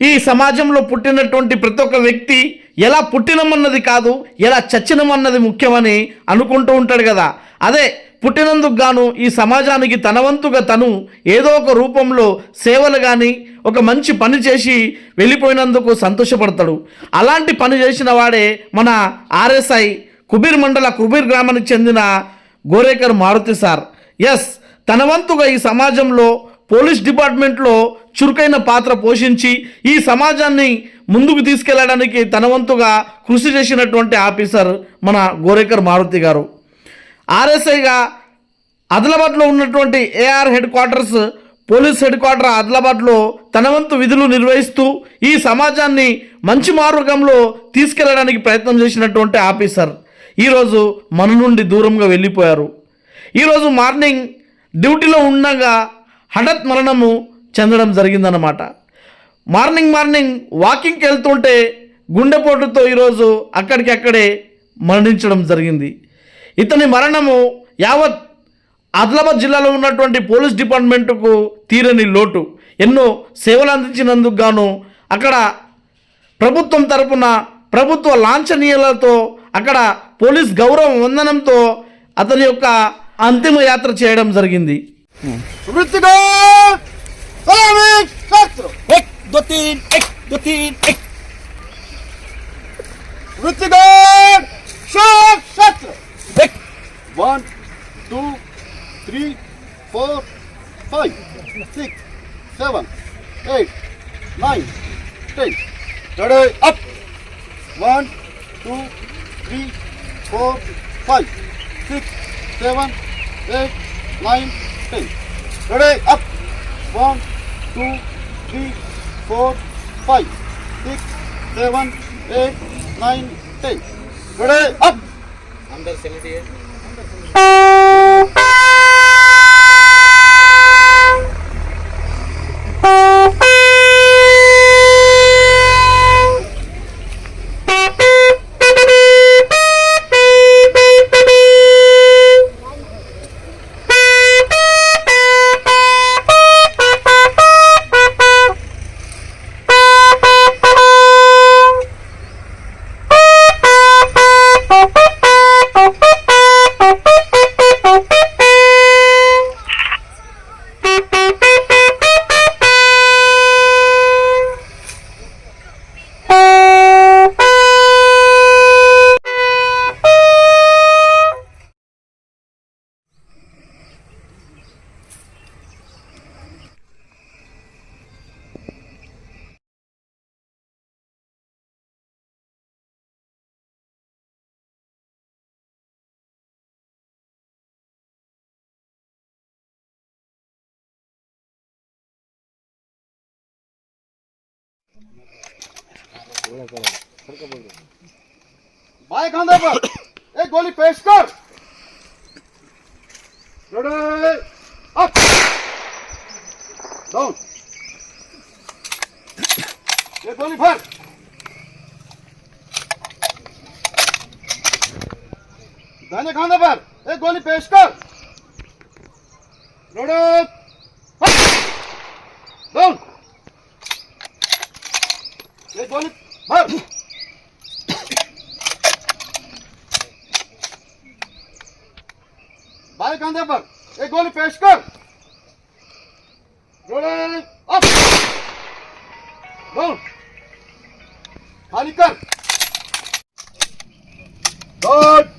ఈ సమాజంలో పుట్టినటువంటి ప్రతి ఒక్క వ్యక్తి ఎలా పుట్టినమన్నది కాదు ఎలా చచ్చినమన్నది ముఖ్యమని అనుకుంటూ ఉంటాడు కదా. అదే పుట్టినందుకు గాను ఈ సమాజానికి తన వంతుగా తను ఏదో ఒక రూపంలో సేవలు కానీ ఒక మంచి పని చేసి వెళ్ళిపోయినందుకు సంతోషపడతాడు. అలాంటి పని చేసిన వాడే మన ఆర్ఎస్ఐ కుబీర్ మండల కుబీర్ గ్రామానికి చెందిన గోరేకర్ మారుతి సార్. ఎస్ తన వంతుగా ఈ సమాజంలో పోలీస్ డిపార్ట్మెంట్లో చురుకైన పాత్ర పోషించి ఈ సమాజాన్ని ముందుకు తీసుకెళ్ళడానికి తనవంతుగా కృషి చేసినటువంటి ఆఫీసర్ మన గోరేకర్ మారుతి గారు. ఆర్ఎస్ఐగా ఆదిలాబాద్లో ఉన్నటువంటి AR headquarters police headquarter ఆదిలాబాద్లో తన వంతు విధులు నిర్వహిస్తూ ఈ సమాజాన్ని మంచి మార్గంలో తీసుకెళ్ళడానికి ప్రయత్నం చేసినటువంటి ఆఫీసర్. ఈరోజు మన నుండి దూరంగా వెళ్ళిపోయారు. ఈరోజు మార్నింగ్ డ్యూటీలో ఉండగా హఠత్ మరణము చెందడం జరిగిందనమాట మార్నింగ్ మార్నింగ్ వాకింగ్కి వెళ్తుంటే గుండెపోటుతో ఈరోజు అక్కడికక్కడే మరణించడం జరిగింది. ఇతని మరణము యావత్ ఆదిలాబాద్ జిల్లాలో ఉన్నటువంటి పోలీస్ డిపార్ట్మెంటుకు తీరని లోటు. ఎన్నో సేవలు అందించినందుకు గాను అక్కడ ప్రభుత్వం తరపున ప్రభుత్వ లాంఛనీయాలతో అక్కడ పోలీస్ గౌరవ వందనంతో అతని యొక్క అంతిమ యాత్ర చేయడం జరిగింది. Kolla mig! Spektrum! Ek, dotin, ek, dotin, ek! Vittigar! Kör! Spektrum! Ek! One, two, three, four, five, six, seven, eight, nine, ten. Ready, up! One, two, three, four, five, six, seven, eight, nine, ten. Ready, up! One, two, three, four, five, six, seven, eight, nine, ten. Ready, up. बाएँ कंधे पर। एक गोली पेश कर। Ready. गोली कंधे पर। एक गोली पेश कर। रेडी। एक गोली भर बाएं कंधे पर एक गोली पेश कर रोलिंग अप डाउन खाली कर गुड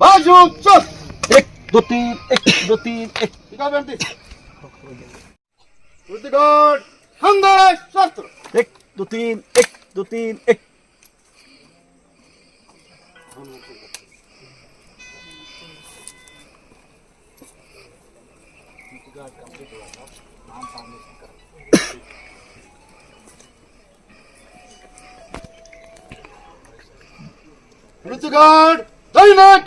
बाजू चुस्त एक दो तीन एक दो तीन एक टिका बेंटी गुड हंगामा शस्त्र एक दो तीन एक दो तीन एक Rizigard, Dynamite,